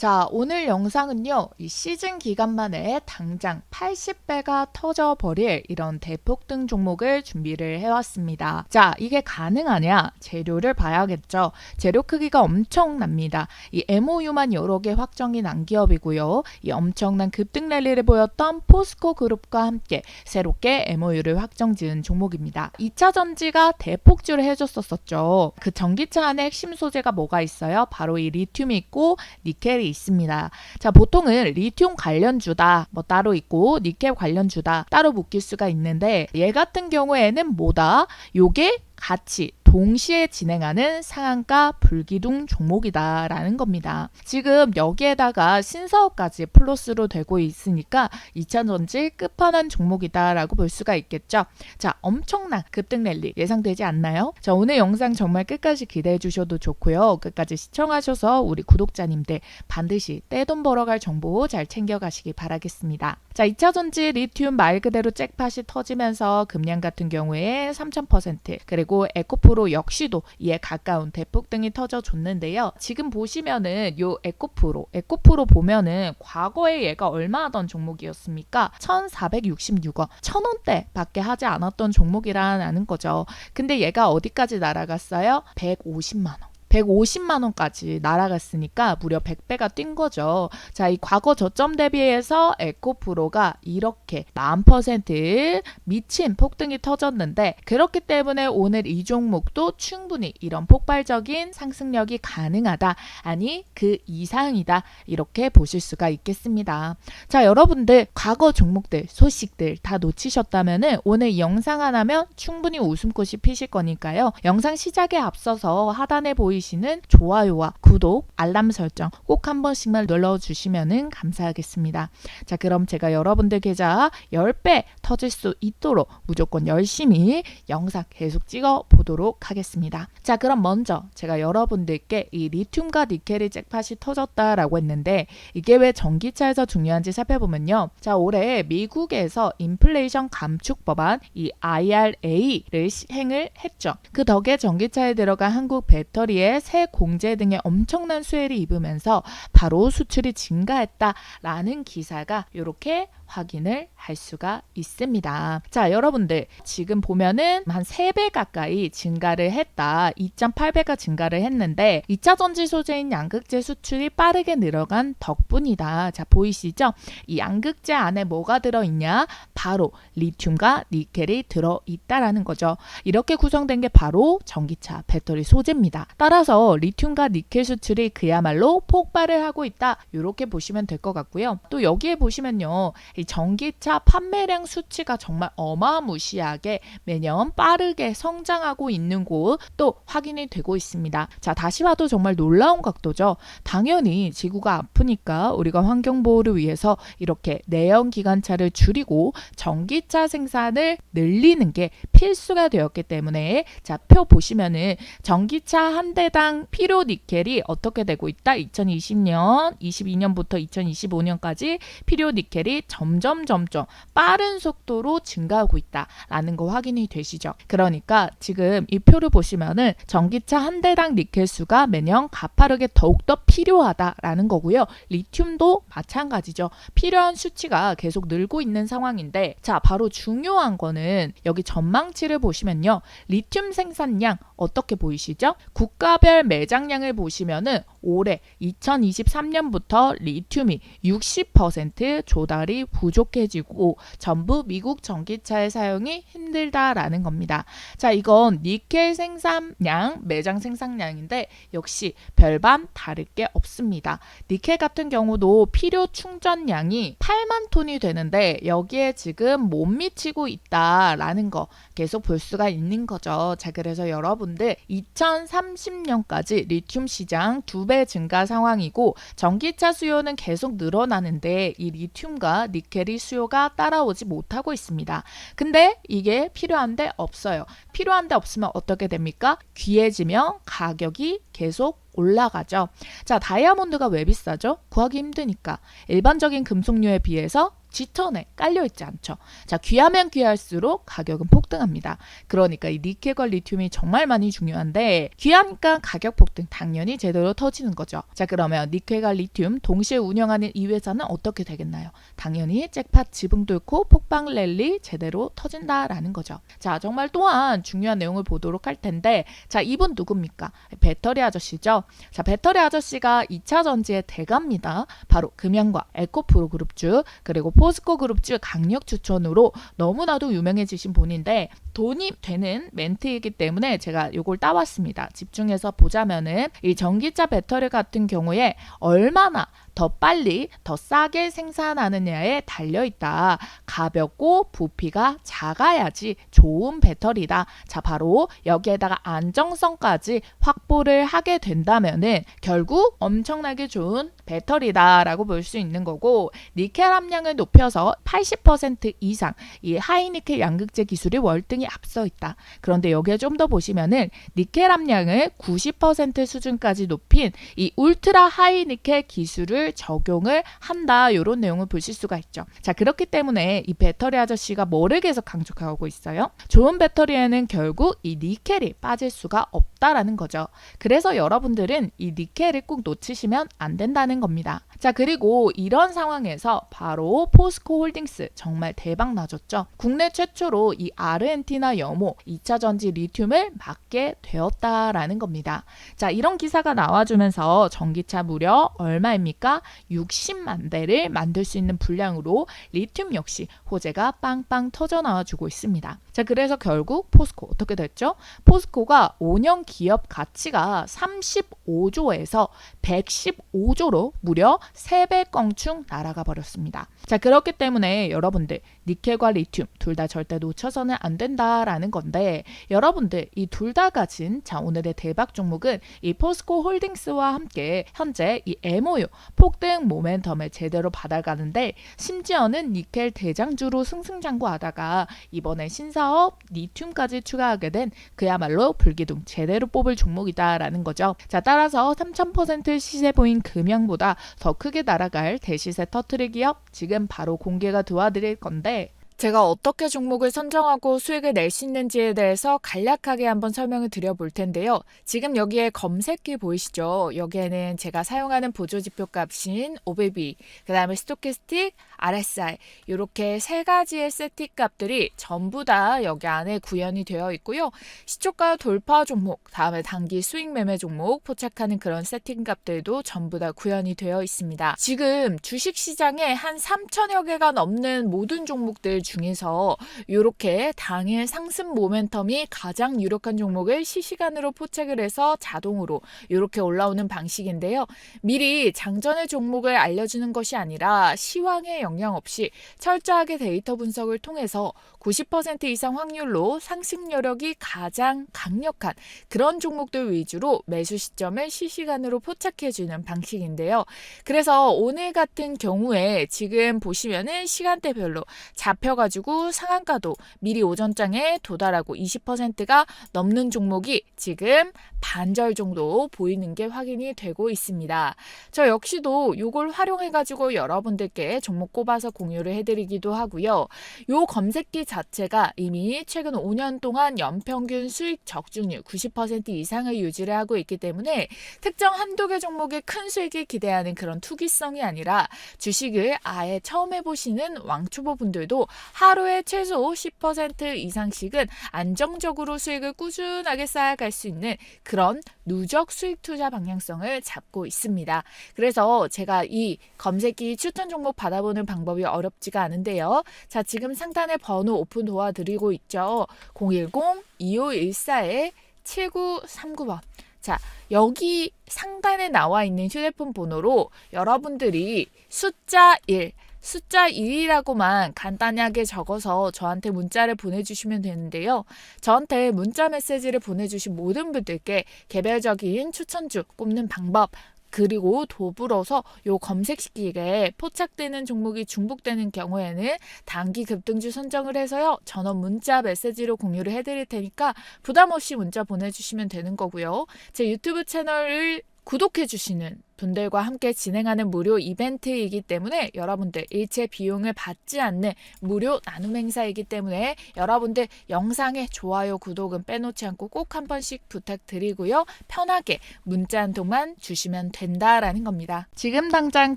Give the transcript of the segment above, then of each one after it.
자, 오늘 영상은요, 이 시즌 기간 만에 당장 80배가 터져버릴 이런 대폭등 종목을 준비를 해왔습니다. 자, 이게 가능하냐? 재료를 봐야겠죠. 재료 크기가 엄청납니다. 이 MOU만 여러 개 확정이 난 기업이고요. 이 엄청난 급등 랠리를 보였던 포스코 그룹과 함께 새롭게 MOU를 확정 지은 종목입니다. 2차 전지가 대폭주를 해줬었었죠. 그 전기차 안에 핵심 소재가 뭐가 있어요? 바로 이 리튬이 있고 니켈이 있습니다. 자, 보통은 리튬 관련주다 뭐 따로 있고 니켈 관련주다 따로 묶일 수가 있는데 얘 같은 경우에는 뭐다? 요게 같이 동시에 진행하는 상한가 불기둥 종목이다라는 겁니다. 지금 여기에다가 신사업까지 플러스로 되고 있으니까 2차 전지 끝판왕 종목이다라고 볼 수가 있겠죠. 자, 엄청난 급등 랠리 예상되지 않나요? 자, 오늘 영상 정말 끝까지 기대해 주셔도 좋고요. 끝까지 시청하셔서 우리 구독자님들 반드시 떼돈 벌어갈 정보 잘 챙겨가시기 바라겠습니다. 자, 2차 전지 리튬 말 그대로 잭팟이 터지면서 금량 같은 경우에 3000% 그리고 에코프로 역시도 이에 가까운 대폭등이 터져줬는데요. 지금 보시면은 요 에코프로, 에코프로 보면은 과거에 얘가 얼마 하던 종목이었습니까? 1466원, 1000원대 밖에 하지 않았던 종목이라는 거죠. 근데 얘가 어디까지 날아갔어요? 150만 원. 150만 원까지 날아갔으니까 무려 100배가 뛴 거죠. 자, 이 과거 저점 대비해서 에코프로가 이렇게 만 퍼센트 미친 폭등이 터졌는데 그렇기 때문에 오늘 이 종목도 충분히 이런 폭발적인 상승력이 가능하다. 아니, 그 이상이다. 이렇게 보실 수가 있겠습니다. 자, 여러분들 과거 종목들 소식들 다 놓치셨다면은 오늘 이 영상 하나면 충분히 웃음꽃이 피실 거니까요. 영상 시작에 앞서서 하단에 보이 보이시는 좋아요와 구독, 알람 설정 꼭 한 번씩만 눌러주시면 감사하겠습니다. 자, 그럼 제가 여러분들 계좌 10배 터질 수 있도록 무조건 열심히 영상 계속 찍어 보도록 하겠습니다. 자, 그럼 먼저 제가 여러분들께 이 리튬과 니켈이 잭팟이 터졌다라고 했는데 이게 왜 전기차에서 중요한지 살펴보면요. 자, 올해 미국에서 인플레이션 감축 법안 이 IRA를 시행을 했죠. 그 덕에 전기차에 들어간 한국 배터리의 새 공제 등의 엄청난 수혜를 입으면서 바로 수출이 증가했다라는 기사가 이렇게 확인을 할 수가 있습니다. 자, 여러분들 지금 보면은 한 3배 가까이 증가를 했다. 2.8배가 증가를 했는데 2차 전지 소재인 양극재 수출이 빠르게 늘어간 덕분이다. 자, 보이시죠? 이 양극재 안에 뭐가 들어 있냐? 바로 리튬과 니켈이 들어 있다라는 거죠. 이렇게 구성된 게 바로 전기차 배터리 소재입니다. 따라서 리튬과 니켈 수출이 그야말로 폭발을 하고 있다. 이렇게 보시면 될 것 같고요. 또 여기에 보시면요. 이 전기차 판매량 수치가 정말 어마무시하게 매년 빠르게 성장하고 있는 곳또 확인이 되고 있습니다. 자, 다시 봐도 정말 놀라운 각도죠. 당연히 지구가 아프니까 우리가 환경 보호를 위해서 이렇게 내연 기관차를 줄이고 전기차 생산을 늘리는 게 필수가 되었기 때문에 자, 표 보시면은 전기차 한 대당 필요 니켈이 어떻게 되고 있다? 2020년, 22년부터 2025년까지 필요 니켈이 점점 점점 빠른 속도로 증가하고 있다라는 거 확인이 되시죠. 그러니까 지금 이 표를 보시면은 전기차 한 대당 니켈 수가 매년 가파르게 더욱더 필요하다라는 거고요. 리튬도 마찬가지죠. 필요한 수치가 계속 늘고 있는 상황인데 자, 바로 중요한 거는 여기 전망치를 보시면요. 리튬 생산량 어떻게 보이시죠? 국가별 매장량을 보시면은 올해 2023년부터 리튬이 60% 조달이 부족해지고 전부 미국 전기차의 사용이 힘들다라는 겁니다. 자, 이건 니켈 생산량, 매장 생산량인데 역시 별반 다를 게 없습니다. 니켈 같은 경우도 필요 충전량이 8만 톤이 되는데 여기에 지금 못 미치고 있다라는 거 계속 볼 수가 있는 거죠. 자, 그래서 여러분들 2030년까지 리튬 시장 두 배 증가 상황이고 전기차 수요는 계속 늘어나는데 이 리튬과 니켈 이 수요가 따라오지 못하고 있습니다. 근데 이게 필요한데 없어요. 필요한데 없으면 어떻게 됩니까? 귀해지면 가격이 계속 올라가죠. 자, 다이아몬드가 왜 비싸죠? 구하기 힘드니까. 일반적인 금속류에 비해서 G턴에 깔려 있지 않죠. 자, 귀하면 귀할수록 가격은 폭등합니다. 그러니까 이 니켈과 리튬이 정말 많이 중요한데 귀하니까 가격 폭등 당연히 제대로 터지는 거죠. 자, 그러면 니켈과 리튬 동시에 운영하는 이 회사는 어떻게 되겠나요? 당연히 잭팟 지붕 뚫고 폭방 랠리 제대로 터진다라는 거죠. 자, 정말 또한 중요한 내용을 보도록 할 텐데 자, 이분 누굽니까? 배터리 아저씨죠. 자, 배터리 아저씨가 2차 전지의 대가입니다. 바로 금양과 에코프로 그룹주 그리고 포스코 그룹주 강력 추천으로 너무나도 유명해지신 분인데 돈이 되는 멘트이기 때문에 제가 요걸 따왔습니다. 집중해서 보자면은 이 전기차 배터리 같은 경우에 얼마나 더 빨리 더 싸게 생산하느냐에 달려 있다. 가볍고 부피가 작아야지 좋은 배터리다. 자, 바로 여기에다가 안정성까지 확보를 하게 된다면은 결국 엄청나게 좋은 배터리다라고 볼 수 있는 거고 니켈 함량을 높 여서 80% 이상 이 하이니켈 양극재 기술이 월등히 앞서 있다. 그런데 여기에 좀 더 보시면은 니켈 함량을 90% 수준까지 높인 이 울트라 하이니켈 기술을 적용을 한다. 이런 내용을 보실 수가 있죠. 자, 그렇기 때문에 이 배터리 아저씨가 뭐를 계속 강조하고 있어요? 좋은 배터리에는 결국 이 니켈이 빠질 수가 없다라는 거죠. 그래서 여러분들은 이 니켈을 꼭 놓치시면 안 된다는 겁니다. 자, 그리고 이런 상황에서 바로 포스코 홀딩스 정말 대박 나졌죠. 국내 최초로 이 아르헨티나 염호 2차 전지 리튬을 막게 되었다라는 겁니다. 자, 이런 기사가 나와주면서 전기차 무려 얼마입니까? 60만 대를 만들 수 있는 분량으로 리튬 역시 호재가 빵빵 터져 나와주고 있습니다. 자, 그래서 결국 포스코 어떻게 됐죠? 포스코가 5년 기업 가치가 35조에서 115조로 무려 3배 껑충 날아가 버렸습니다. 자, 그렇기 때문에 여러분들 니켈과 리튬 둘 다 절대 놓쳐서는 안 된다라는 건데 여러분들 이 둘 다 가진 자, 오늘의 대박 종목은 이 포스코 홀딩스와 함께 현재 이 MOU 폭등 모멘텀을 제대로 받아가는데 심지어는 니켈 대장주로 승승장구하다가 이번에 신사업 리튬까지 추가하게 된 그야말로 불기둥 제대로 뽑을 종목이다라는 거죠. 자, 따라서 3000% 시세 보인 금양보다 더 크게 날아갈 대시세 터트리 기업 지금 바로 공개가 도와드릴 건데 제가 어떻게 종목을 선정하고 수익을 낼 수 있는지에 대해서 간략하게 한번 설명을 드려볼 텐데요. 지금 여기에 검색기 보이시죠? 여기에는 제가 사용하는 보조지표 값인 OBB, 그 다음에 스토캐스틱, RSI 이렇게 세 가지의 세팅 값들이 전부 다 여기 안에 구현이 되어 있고요. 시초가 돌파 종목, 다음에 단기 수익 매매 종목 포착하는 그런 세팅 값들도 전부 다 구현이 되어 있습니다. 지금 주식 시장에 한 3천여 개가 넘는 모든 종목들 중에서 이렇게 당일 상승 모멘텀이 가장 유력한 종목을 실시간으로 포착을 해서 자동으로 이렇게 올라오는 방식인데요. 미리 장전의 종목을 알려주는 것이 아니라 시황의 영향 없이 철저하게 데이터 분석을 통해서 90% 이상 확률로 상승 여력이 가장 강력한 그런 종목들 위주로 매수 시점을 실시간으로 포착해주는 방식인데요. 그래서 오늘 같은 경우에 지금 보시면은 시간대별로 잡혀 가지고 상한가도 미리 오전장에 도달하고 20%가 넘는 종목이 지금 반절 정도 보이는 게 확인이 되고 있습니다. 저 역시도 이걸 활용해 가지고 여러분들께 종목 꼽아서 공유를 해 드리기도 하고요. 요 검색기 자체가 이미 최근 5년 동안 연평균 수익 적중률 90% 이상을 유지를 하고 있기 때문에 특정 한두 개 종목의 큰 수익을 기대하는 그런 투기성이 아니라 주식을 아예 처음 해보시는 왕초보 분들도 하루에 최소 10% 이상씩은 안정적으로 수익을 꾸준하게 쌓아갈 수 있는 그런 누적 수익 투자 방향성을 잡고 있습니다. 그래서 제가 이 검색기 추천 종목 받아보는 방법이 어렵지가 않은데요. 자, 지금 상단에 번호 오픈 도와드리고 있죠. 010-2514에 7939번. 자, 여기 상단에 나와 있는 휴대폰 번호로 여러분들이 숫자 1, 숫자 1이라고만 간단하게 적어서 저한테 문자를 보내주시면 되는데요. 저한테 문자 메시지를 보내주신 모든 분들께 개별적인 추천주 꼽는 방법 그리고 더불어서 요 검색시기에 포착되는 종목이 중복되는 경우에는 단기 급등주 선정을 해서요. 전원 문자 메시지로 공유를 해드릴 테니까 부담 없이 문자 보내주시면 되는 거고요. 제 유튜브 채널을 구독해 주시는 분들과 함께 진행하는 무료 이벤트이기 때문에 여러분들 일체 비용을 받지 않는 무료 나눔 행사이기 때문에 여러분들 영상에 좋아요, 구독은 빼놓지 않고 꼭 한 번씩 부탁드리고요. 편하게 문자 한 통만 주시면 된다라는 겁니다. 지금 당장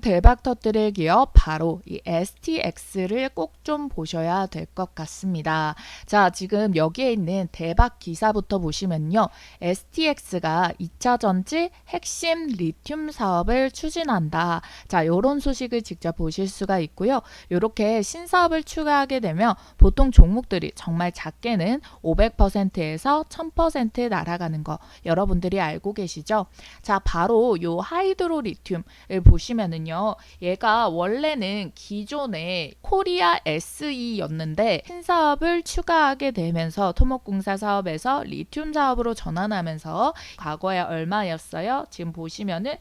대박 터뜨릴 기업 바로 이 STX를 꼭 좀 보셔야 될 것 같습니다. 자, 지금 여기에 있는 대박 기사부터 보시면요. STX가 2차 전지 핵심 리튬 사업 을 추진한다. 자, 요런 소식을 직접 보실 수가 있고요. 요렇게 신사업을 추가하게 되면 보통 종목들이 정말 작게는 500%에서 1000% 날아가는 거 여러분들이 알고 계시죠? 자, 바로 요 하이드로 리튬을 보시면은요. 얘가 원래는 기존의 코리아 SE였는데 신사업을 추가하게 되면서 토목공사 사업에서 리튬 사업으로 전환하면서 과거에 얼마였어요? 지금 보시면은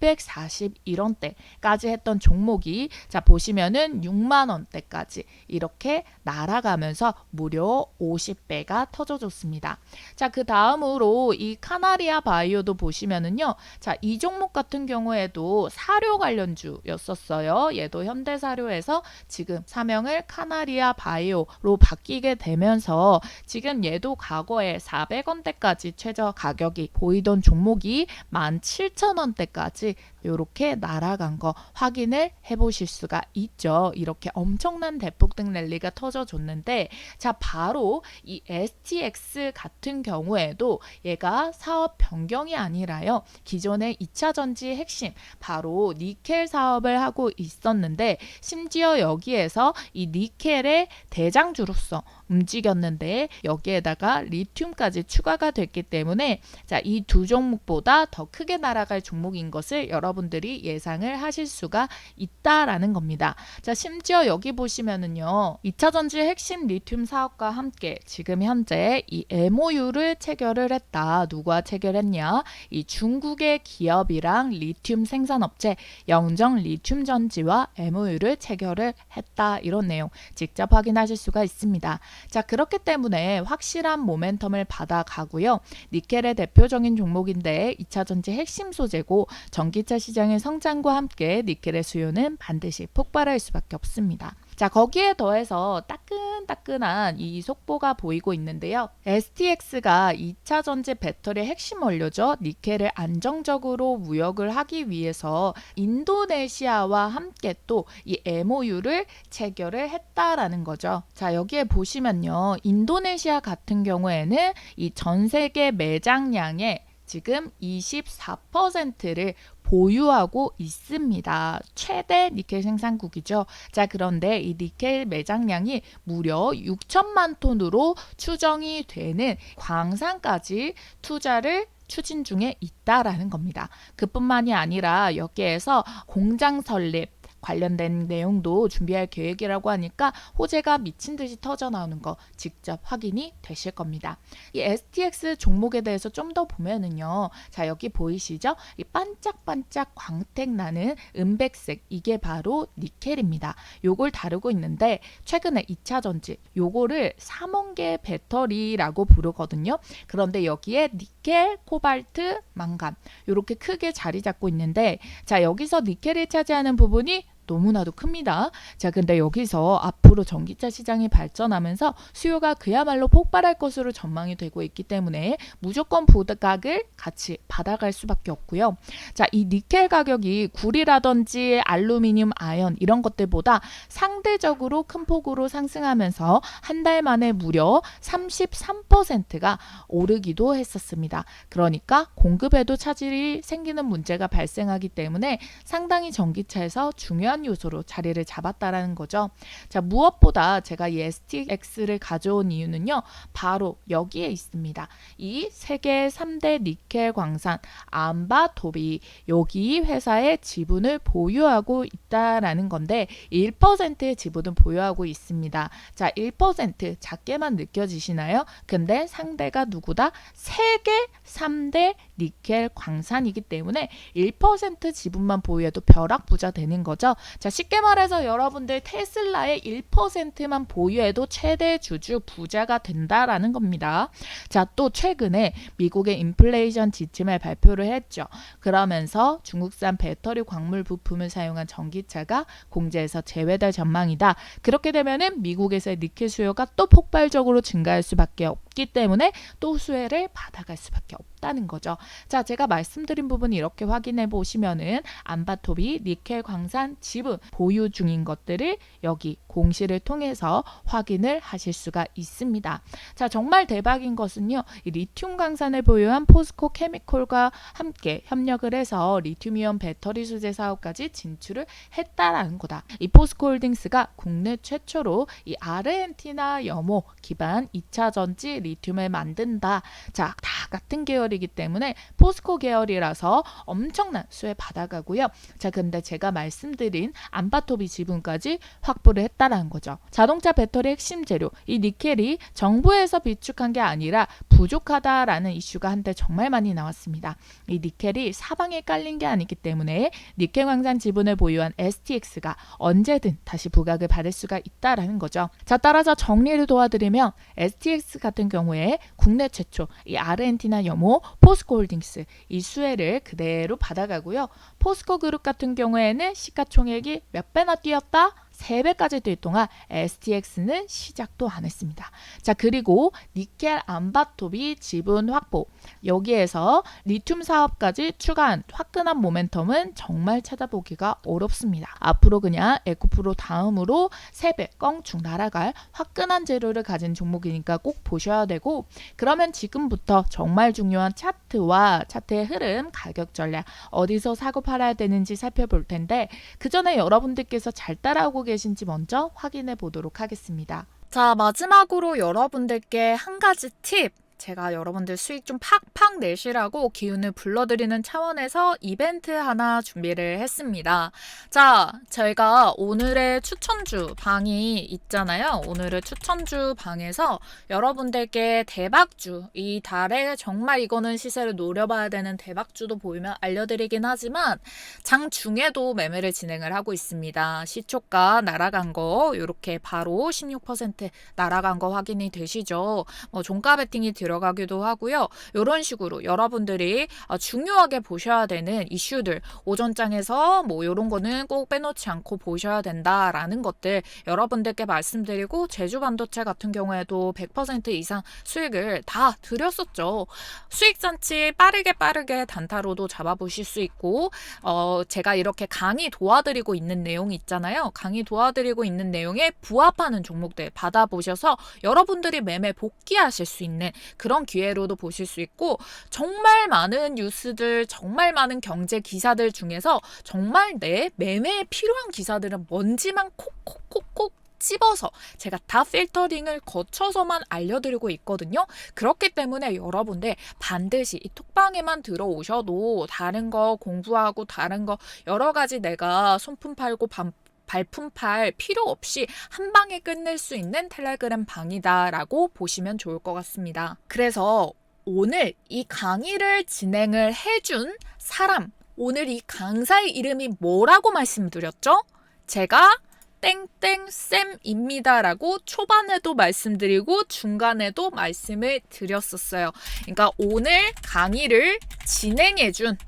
641원대까지 했던 종목이 자 보시면은 6만 원대까지 이렇게 날아가면서 무려 50배가 터져줬습니다. 자, 그 다음으로 이 카나리아 바이오도 보시면은요. 자, 이 종목 같은 경우에도 사료 관련주였었어요. 얘도 현대사료에서 지금 사명을 카나리아 바이오로 바뀌게 되면서 지금 얘도 과거에 400원대까지 최저 가격이 보이던 종목이 17,000원대까지 있지 이렇게 날아간 거 확인을 해보실 수가 있죠. 이렇게 엄청난 대폭등 랠리가 터져줬는데 자 바로 이 STX 같은 경우에도 얘가 사업 변경이 아니라요. 기존의 2차 전지 핵심 바로 니켈 사업을 하고 있었는데 심지어 여기에서 이 니켈의 대장주로서 움직였는데 여기에다가 리튬까지 추가가 됐기 때문에 자 이 두 종목보다 더 크게 날아갈 종목인 것을 여러 분들이 예상을 하실 수가 있다라는 겁니다. 자 심지어 여기 보시면은요 2차 전지 핵심 리튬 사업과 함께 지금 현재 이 MOU를 체결을 했다. 누가 체결했냐? 이 중국의 기업이랑 리튬 생산업체 영정 리튬 전지와 MOU를 체결을 했다. 이런 내용 직접 확인하실 수가 있습니다. 자, 그렇기 때문에 확실한 모멘텀을 받아가고요. 니켈의 대표적인 종목인데 2차 전지 핵심 소재고 전기차 시장의 성장과 함께 니켈의 수요는 반드시 폭발할 수밖에 없습니다. 자, 거기에 더해서 따끈따끈한 이 속보가 보이고 있는데요. STX가 2차 전지 배터리 핵심 원료죠. 니켈을 안정적으로 무역을 하기 위해서 인도네시아와 함께 또 이 MOU를 체결을 했다라는 거죠. 자, 여기에 보시면요. 인도네시아 같은 경우에는 이 전 세계 매장량의 지금 24%를 보유하고 있습니다. 최대 니켈 생산국이죠. 자, 그런데 이 니켈 매장량이 무려 6천만 톤으로 추정이 되는 광산까지 투자를 추진 중에 있다라는 겁니다. 그뿐만이 아니라 여기에서 공장 설립 관련된 내용도 준비할 계획이라고 하니까 호재가 미친 듯이 터져 나오는 거 직접 확인이 되실 겁니다. 이 STX 종목에 대해서 좀 더 보면은요. 자, 여기 보이시죠? 이 반짝반짝 광택 나는 은백색 이게 바로 니켈입니다. 요걸 다루고 있는데 최근에 2차 전지 요거를 삼원계 배터리라고 부르거든요. 그런데 여기에 니켈, 코발트, 망간 요렇게 크게 자리 잡고 있는데 자, 여기서 니켈이 차지하는 부분이 너무나도 큽니다. 자, 근데 여기서 앞으로 전기차 시장이 발전하면서 수요가 그야말로 폭발할 것으로 전망이 되고 있기 때문에 무조건 보각을 같이 받아갈 수밖에 없고요. 자, 이 니켈 가격이 구리라든지 알루미늄, 아연 이런 것들보다 상대적으로 큰 폭으로 상승하면서 한 달 만에 무려 33%가 오르기도 했었습니다. 그러니까 공급에도 차질이 생기는 문제가 발생하기 때문에 상당히 전기차에서 중요한 요소로 자리를 잡았다라는 거죠. 자, 무엇보다 제가 이 STX를 가져온 이유는요. 바로 여기에 있습니다. 이 세계 3대 니켈 광산 암바토비 여기 회사의 지분을 보유하고 있다라는 건데 1%의 지분을 보유하고 있습니다. 자, 1% 작게만 느껴지시나요? 근데 상대가 누구다? 세계 3대 니켈 광산이기 때문에 1% 지분만 보유해도 벼락 부자 되는 거죠. 자, 쉽게 말해서 여러분들 테슬라의 1%만 보유해도 최대 주주 부자가 된다라는 겁니다. 자, 또 최근에 미국의 인플레이션 지침을 발표를 했죠. 그러면서 중국산 배터리 광물 부품을 사용한 전기차가 공제에서 제외될 전망이다. 그렇게 되면은 미국에서의 니켈 수요가 또 폭발적으로 증가할 수밖에 없 기 때문에 또 수혜를 받아갈 수밖에 없다는 거죠. 자, 제가 말씀드린 부분 이렇게 확인해 보시면은 안바톱이 니켈 광산 지분 보유 중인 것들을 여기 공시를 통해서 확인을 하실 수가 있습니다. 자, 정말 대박인 것은요. 이 리튬 광산을 보유한 포스코 케미콜과 함께 협력을 해서 리튬이온 배터리 수제 사업까지 진출을 했다라는 거다. 이 포스코 홀딩스가 국내 최초로 이 아르헨티나 염호 기반 2차 전지 리튬을 만든다. 자, 다 같은 계열이기 때문에 포스코 계열이라서 엄청난 수혜 받아가고요. 자, 근데 제가 말씀드린 안바토비 지분까지 확보를 했다라는 거죠. 자동차 배터리 핵심 재료 이 니켈이 정부에서 비축한 게 아니라 부족하다라는 이슈가 한때 정말 많이 나왔습니다. 이 니켈이 사방에 깔린 게 아니기 때문에 니켈 광산 지분을 보유한 STX가 언제든 다시 부각을 받을 수가 있다라는 거죠. 자, 따라서 정리를 도와드리면 STX 같은 경우에 국내 최초 이 아르헨티나 염호 포스코 홀딩스 이 수혜를 그대로 받아가고요. 포스코 그룹 같은 경우에는 시가총액이 몇 배나 뛰었다? 3배까지 뛸 동안 STX는 시작도 안 했습니다. 자, 그리고 니켈 안바톱이 지분 확보. 여기에서 리튬 사업까지 추가한 화끈한 모멘텀은 정말 찾아보기가 어렵습니다. 앞으로 그냥 에코프로 다음으로 3배 껑충 날아갈 화끈한 재료를 가진 종목이니까 꼭 보셔야 되고 그러면 지금부터 정말 중요한 차트와 차트의 흐름, 가격 전략 어디서 사고 팔아야 되는지 살펴볼 텐데 그 전에 여러분들께서 잘 따라오고 계신지 먼저 확인해 보도록 하겠습니다. 자, 마지막으로 여러분들께 한 가지 팁. 제가 여러분들 수익 좀 팍팍 내시라고 기운을 불러드리는 차원에서 이벤트 하나 준비를 했습니다. 자, 저희가 오늘의 추천주 방이 있잖아요. 오늘의 추천주 방에서 여러분들께 대박주, 이 달에 정말 이거는 시세를 노려봐야 되는 대박주도 보이면 알려드리긴 하지만 장 중에도 매매를 진행을 하고 있습니다. 시초가 날아간 거, 이렇게 바로 16% 날아간 거 확인이 되시죠? 뭐 종가 베팅이 들어 가기도 하고요. 이런 식으로 여러분들이 아, 중요하게 보셔야 되는 이슈들 오전장에서 뭐 이런 거는 꼭 빼놓지 않고 보셔야 된다라는 것들 여러분들께 말씀드리고 제주 반도체 같은 경우에도 100% 이상 수익을 다 드렸었죠. 수익 잔치 빠르게 빠르게 단타로도 잡아보실 수 있고 어 제가 이렇게 강의 도와드리고 있는 내용이 있잖아요. 강의 도와드리고 있는 내용에 부합하는 종목들 받아보셔서 여러분들이 매매 복귀하실 수 있는 그런 기회로도 보실 수 있고 정말 많은 뉴스들, 정말 많은 경제 기사들 중에서 정말 내 매매에 필요한 기사들은 뭔지만 콕콕콕콕 찝어서 제가 다 필터링을 거쳐서만 알려드리고 있거든요. 그렇기 때문에 여러분들 반드시 이 톡방에만 들어오셔도 다른 거 공부하고 다른 거 여러 가지 내가 손품 팔고 반 발품 팔 필요 없이 한 방에 끝낼 수 있는 텔레그램 방이다라고 보시면 좋을 것 같습니다. 그래서 오늘 이 강의를 진행을 해준 사람, 오늘 이 강사의 이름이 뭐라고 말씀드렸죠? 제가 땡땡쌤입니다라고 초반에도 말씀드리고 중간에도 말씀을 드렸었어요. 그러니까 오늘 강의를 진행해준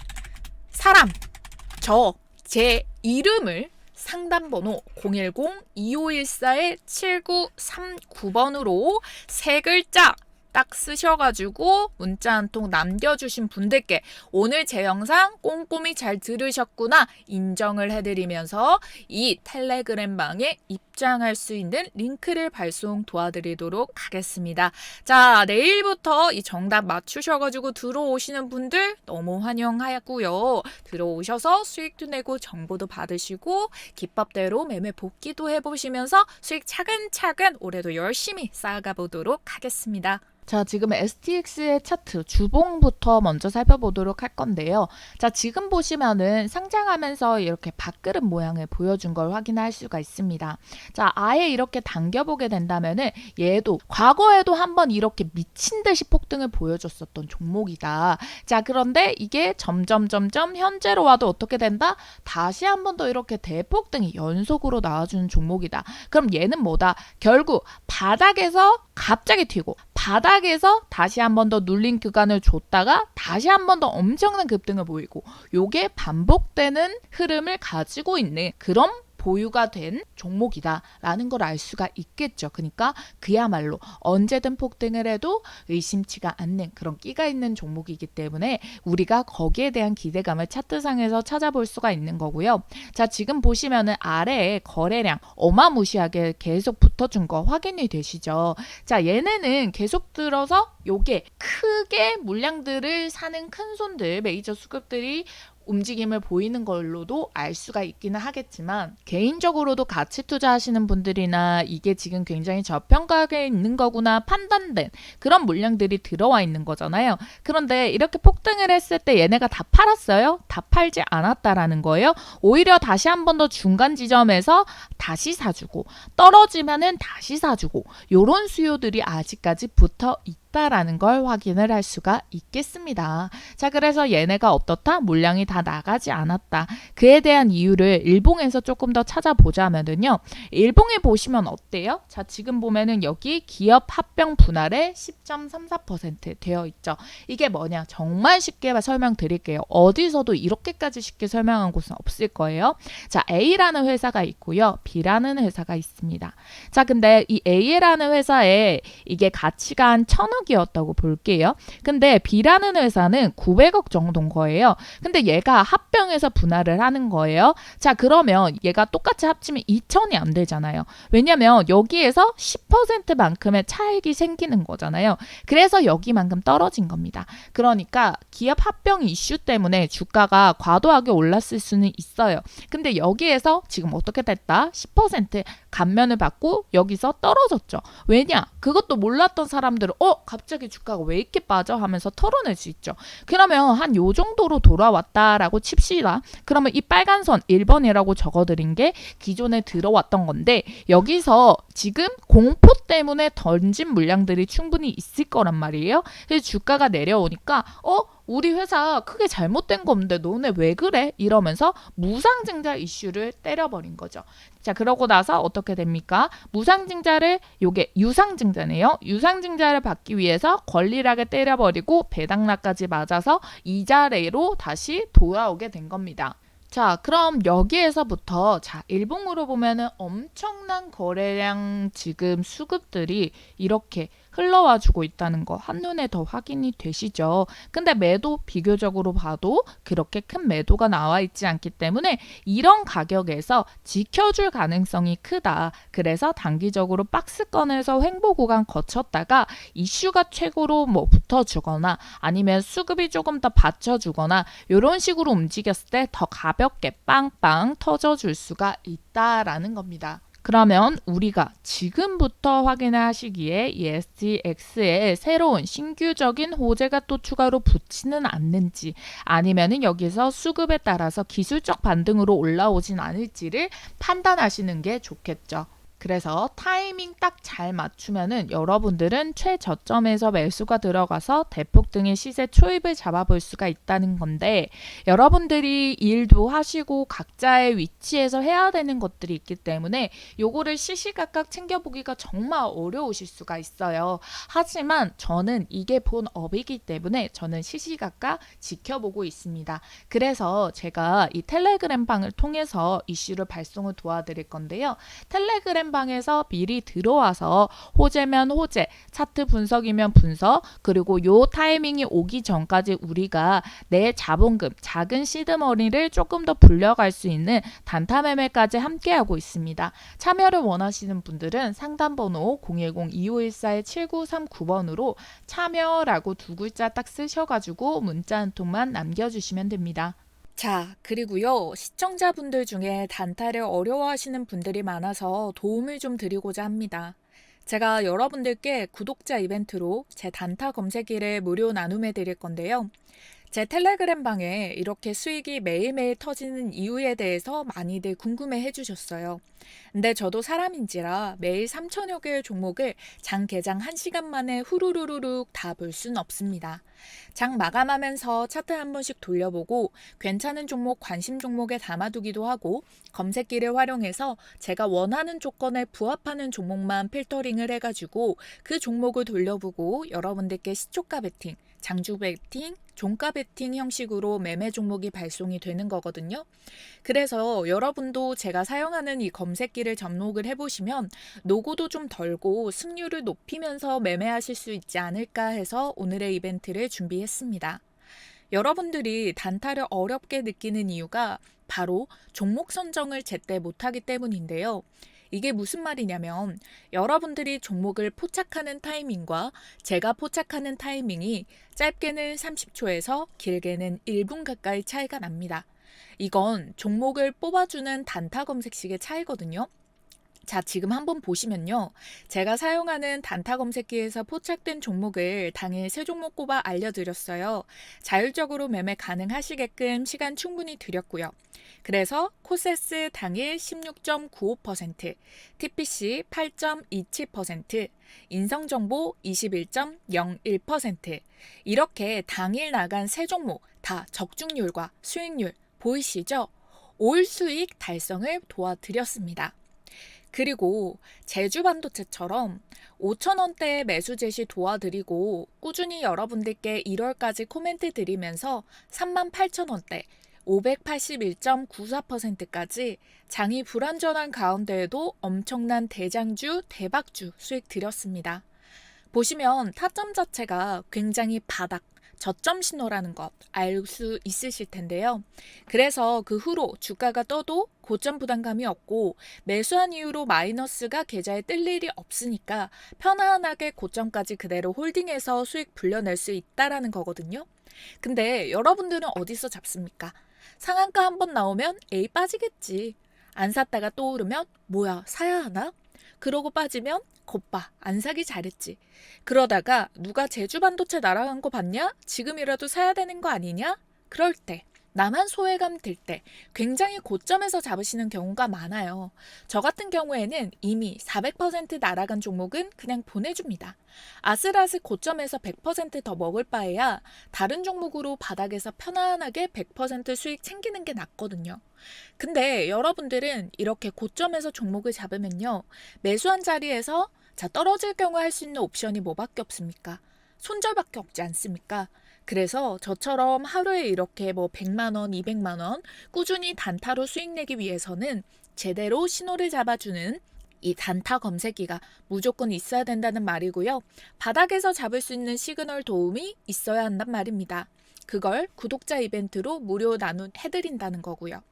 사람, 저, 제 이름을 상담번호 010-2514-7939번으로 세 글자 딱 쓰셔가지고 문자 한 통 남겨주신 분들께 오늘 제 영상 꼼꼼히 잘 들으셨구나 인정을 해드리면서 이 텔레그램 방에 입장할 수 있는 링크를 발송 도와드리도록 하겠습니다. 자, 내일부터 이 정답 맞추셔가지고 들어오시는 분들 너무 환영하고요. 들어오셔서 수익도 내고 정보도 받으시고 기법대로 매매 복귀도 해보시면서 수익 차근차근 올해도 열심히 쌓아가 보도록 하겠습니다. 자, 지금 STX의 차트 주봉부터 먼저 살펴보도록 할 건데요. 자, 지금 보시면은 상장하면서 이렇게 밥그릇 모양을 보여준 걸 확인할 수가 있습니다. 자, 아예 이렇게 당겨보게 된다면은 얘도 과거에도 한번 이렇게 미친 듯이 폭등을 보여줬었던 종목이다. 자, 그런데 이게 점점 점점 현재로 와도 어떻게 된다? 다시 한 번 더 이렇게 대폭등이 연속으로 나와주는 종목이다. 그럼 얘는 뭐다? 결국 바닥에서 갑자기 튀고 바닥에서 다시 한 번 더 눌린 구간을 줬다가 다시 한 번 더 엄청난 급등을 보이고 요게 반복되는 흐름을 가지고 있는 그런 보유가 된 종목이다라는 걸 알 수가 있겠죠. 그러니까 그야말로 언제든 폭등을 해도 의심치가 않는 그런 끼가 있는 종목이기 때문에 우리가 거기에 대한 기대감을 차트상에서 찾아볼 수가 있는 거고요. 자, 지금 보시면은 아래에 거래량 어마무시하게 계속 붙어준 거 확인이 되시죠? 자, 얘네는 계속 들어서 요게 크게 물량들을 사는 큰 손들, 메이저 수급들이 움직임을 보이는 걸로도 알 수가 있기는 하겠지만 개인적으로도 가치 투자하시는 분들이나 이게 지금 굉장히 저평가에 있는 거구나 판단된 그런 물량들이 들어와 있는 거잖아요. 그런데 이렇게 폭등을 했을 때 얘네가 다 팔았어요? 다 팔지 않았다라는 거예요. 오히려 다시 한 번 더 중간 지점에서 다시 사주고 떨어지면은 다시 사주고 요런 수요들이 아직까지 붙어 있다 라는 걸 확인을 할 수가 있겠습니다. 자, 그래서 얘네가 어떻다? 물량이 다 나가지 않았다. 그에 대한 이유를 일봉에서 조금 더 찾아보자면은요. 일봉에 보시면 어때요? 자, 지금 보면은 여기 기업 합병 분할에 10.34% 되어 있죠. 이게 뭐냐? 정말 쉽게 설명드릴게요. 어디서도 이렇게까지 쉽게 설명한 곳은 없을 거예요. 자, A라는 회사가 있고요. B라는 회사가 있습니다. 자, 근데 이 A라는 회사에 이게 가치가 한 천억 이었다고 볼게요. 근데 B라는 회사는 900억 정도인 거예요. 근데 얘가 합병해서 분할을 하는 거예요. 자, 그러면 얘가 똑같이 합치면 2천이 안 되잖아요. 왜냐면 여기에서 10%만큼의 차익이 생기는 거잖아요. 그래서 여기만큼 떨어진 겁니다. 그러니까 기업 합병 이슈 때문에 주가가 과도하게 올랐을 수는 있어요. 근데 여기에서 지금 어떻게 됐다? 10% 감면을 받고 여기서 떨어졌죠. 왜냐? 그것도 몰랐던 사람들은 어 갑자기 주가가 왜 이렇게 빠져 하면서 털어낼 수 있죠. 그러면 한 요 정도로 돌아왔다라고 칩시다. 그러면 이 빨간 선 1번이라고 적어드린 게 기존에 들어왔던 건데 여기서 지금 공포 때문에 던진 물량들이 충분히 있을 거란 말이에요. 그래서 주가가 내려오니까 어 우리 회사 크게 잘못된 거 없는데 너네 왜 그래? 이러면서 무상증자 이슈를 때려버린 거죠. 자, 그러고 나서 어떻게 됩니까? 무상증자를 요게 유상증자네요. 유상증자를 받기 위해서 권리락을 때려버리고 배당락까지 맞아서 이자래로 다시 돌아오게 된 겁니다. 자, 그럼 여기에서부터 자, 일봉으로 보면은 엄청난 거래량 지금 수급들이 이렇게 흘러와 주고 있다는 거 한눈에 더 확인이 되시죠. 근데 매도 비교적으로 봐도 그렇게 큰 매도가 나와 있지 않기 때문에 이런 가격에서 지켜줄 가능성이 크다. 그래서 단기적으로 박스권에서 횡보 구간 거쳤다가 이슈가 최고로 뭐 붙어주거나 아니면 수급이 조금 더 받쳐주거나 이런 식으로 움직였을 때 더 가볍게 빵빵 터져줄 수가 있다라는 겁니다. 그러면 우리가 지금부터 확인하시기에 이 STX에 새로운 신규적인 호재가 또 추가로 붙지는 않는지 아니면은 여기서 수급에 따라서 기술적 반등으로 올라오진 않을지를 판단하시는 게 좋겠죠. 그래서 타이밍 딱 잘 맞추면은 여러분들은 최저점에서 매수가 들어가서 대폭 등의 시세 초입을 잡아볼 수가 있다는 건데 여러분들이 일도 하시고 각자의 위치에서 해야 되는 것들이 있기 때문에 요거를 시시각각 챙겨보기가 정말 어려우실 수가 있어요. 하지만 저는 이게 본 업이기 때문에 저는 시시각각 지켜보고 있습니다. 그래서 제가 이 텔레그램 방을 통해서 이슈를 발송을 도와드릴 건데요. 텔레그램 방에서 미리 들어와서 호재면 호재, 차트 분석이면 분석, 그리고 요 타이밍이 오기 전까지 우리가 내 자본금, 작은 시드머니를 조금 더 불려갈 수 있는 단타 매매까지 함께 하고 있습니다. 참여를 원하시는 분들은 상담 번호 010-2514-7939번으로 참여라고 두 글자 딱 쓰셔가지고 문자 한 통만 남겨주시면 됩니다. 자, 그리고요, 시청자분들 중에 단타를 어려워하시는 분들이 많아서 도움을 좀 드리고자 합니다. 제가 여러분들께 구독자 이벤트로 제 단타 검색기를 무료 나눔해 드릴 건데요. 제 텔레그램 방에 이렇게 수익이 매일매일 터지는 이유에 대해서 많이들 궁금해 해주셨어요. 근데 저도 사람인지라 매일 3천여 개의 종목을 장 개장 1시간 만에 후루루루룩 다 볼 순 없습니다. 장 마감하면서 차트 한 번씩 돌려보고 괜찮은 종목, 관심 종목에 담아두기도 하고 검색기를 활용해서 제가 원하는 조건에 부합하는 종목만 필터링을 해가지고 그 종목을 돌려보고 여러분들께 시초가 베팅, 장주 베팅, 종가 베팅 형식으로 매매 종목이 발송이 되는 거거든요. 그래서 여러분도 제가 사용하는 이 검색기를 접목을 해보시면 노고도 좀 덜고 승률을 높이면서 매매하실 수 있지 않을까 해서 오늘의 이벤트를 준비했습니다. 여러분들이 단타를 어렵게 느끼는 이유가 바로 종목 선정을 제때 못하기 때문인데요. 이게 무슨 말이냐면 여러분들이 종목을 포착하는 타이밍과 제가 포착하는 타이밍이 짧게는 30초에서 길게는 1분 가까이 차이가 납니다. 이건 종목을 뽑아주는 단타 검색식의 차이거든요. 자, 지금 한번 보시면요. 제가 사용하는 단타 검색기에서 포착된 종목을 당일 세 종목 꼽아 알려드렸어요. 자율적으로 매매 가능하시게끔 시간 충분히 드렸고요. 그래서 코세스 당일 16.95%, TPC 8.27%, 인성정보 21.01%, 이렇게 당일 나간 세 종목 다 적중률과 수익률 보이시죠? 올 수익 달성을 도와드렸습니다. 그리고 제주 반도체처럼 5천원대의 매수 제시 도와드리고 꾸준히 여러분들께 1월까지 코멘트 드리면서 38,000원대 581.94%까지 장이 불안전한 가운데에도 엄청난 대장주, 대박주 수익 드렸습니다. 보시면 타점 자체가 굉장히 바닥, 저점 신호라는 것 알 수 있으실 텐데요. 그래서 그 후로 주가가 떠도 고점 부담감이 없고 매수한 이후로 마이너스가 계좌에 뜰 일이 없으니까 편안하게 고점까지 그대로 홀딩해서 수익 불려낼 수 있다라는 거거든요. 근데 여러분들은 어디서 잡습니까? 상한가 한번 나오면 에이 빠지겠지. 안 샀다가 또 오르면 뭐야 사야 하나? 그러고 빠지면 곱봐 안 사기 잘했지. 그러다가 누가 제주 반도체 날아간 거 봤냐? 지금이라도 사야 되는 거 아니냐? 그럴 때 나만 소외감 들 때 굉장히 고점에서 잡으시는 경우가 많아요. 저 같은 경우에는 이미 400% 날아간 종목은 그냥 보내줍니다. 아슬아슬 고점에서 100%더 먹을 바에야 다른 종목으로 바닥에서 편안하게 100% 수익 챙기는 게 낫거든요. 근데 여러분들은 이렇게 고점에서 종목을 잡으면요. 매수한 자리에서 자, 떨어질 경우 할 수 있는 옵션이 뭐밖에 없습니까? 손절밖에 없지 않습니까? 그래서 저처럼 하루에 이렇게 뭐 100만 원, 200만 원 꾸준히 단타로 수익 내기 위해서는 제대로 신호를 잡아주는 이 단타 검색기가 무조건 있어야 된다는 말이고요. 바닥에서 잡을 수 있는 시그널 도움이 있어야 한단 말입니다. 그걸 구독자 이벤트로 무료 나눔 해드린다는 거고요.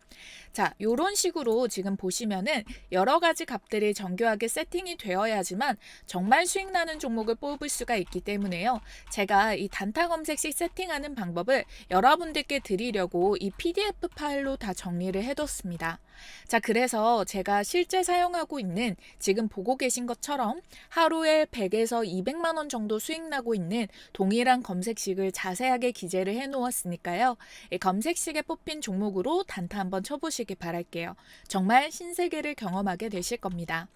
자, 요런 식으로 지금 보시면은 여러 가지 값들이 정교하게 세팅이 되어야지만 정말 수익 나는 종목을 뽑을 수가 있기 때문에요. 제가 이 단타 검색식 세팅하는 방법을 여러분들께 드리려고 이 PDF 파일로 다 정리를 해뒀습니다. 자, 그래서 제가 실제 사용하고 있는 지금 보고 계신 것처럼 하루에 100에서 200만 원 정도 수익 나고 있는 동일한 검색식을 자세하게 기재를 해 놓았으니까요. 이 검색식에 뽑힌 종목으로 단타 한번 쳐보시기 바랄게요. 정말 신세계를 경험하게 되실 겁니다.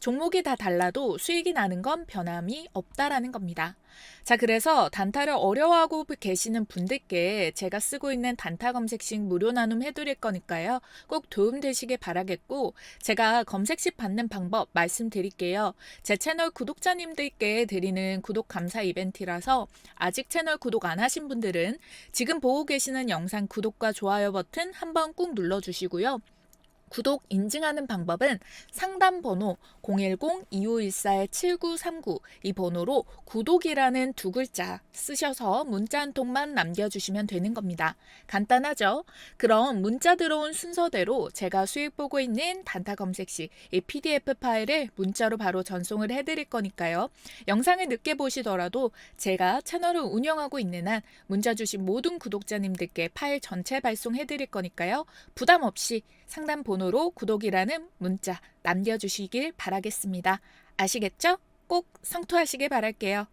종목이 다 달라도 수익이 나는 건 변함이 없다라는 겁니다. 자, 그래서 단타를 어려워하고 계시는 분들께 제가 쓰고 있는 단타 검색식 무료 나눔 해드릴 거니까요. 꼭 도움되시길 바라겠고, 제가 검색식 받는 방법 말씀드릴게요. 제 채널 구독자님들께 드리는 구독 감사 이벤트라서 아직 채널 구독 안 하신 분들은 지금 보고 계시는 영상 구독과 좋아요 버튼 한번 꾹 눌러주시고요. 구독 인증하는 방법은 상담 번호 010-2514-7939 이 번호로 구독이라는 두 글자 쓰셔서 문자 한 통만 남겨주시면 되는 겁니다. 간단하죠? 그럼 문자 들어온 순서대로 제가 수익 보고 있는 단타 검색 시 이 PDF 파일을 문자로 바로 전송을 해드릴 거니까요. 영상을 늦게 보시더라도 제가 채널을 운영하고 있는 한 문자 주신 모든 구독자님들께 파일 전체 발송해드릴 거니까요. 부담 없이 상담 번호 로 구독이라는 문자 남겨주시길 바라겠습니다. 아시겠죠? 꼭 성투하시길 바랄게요.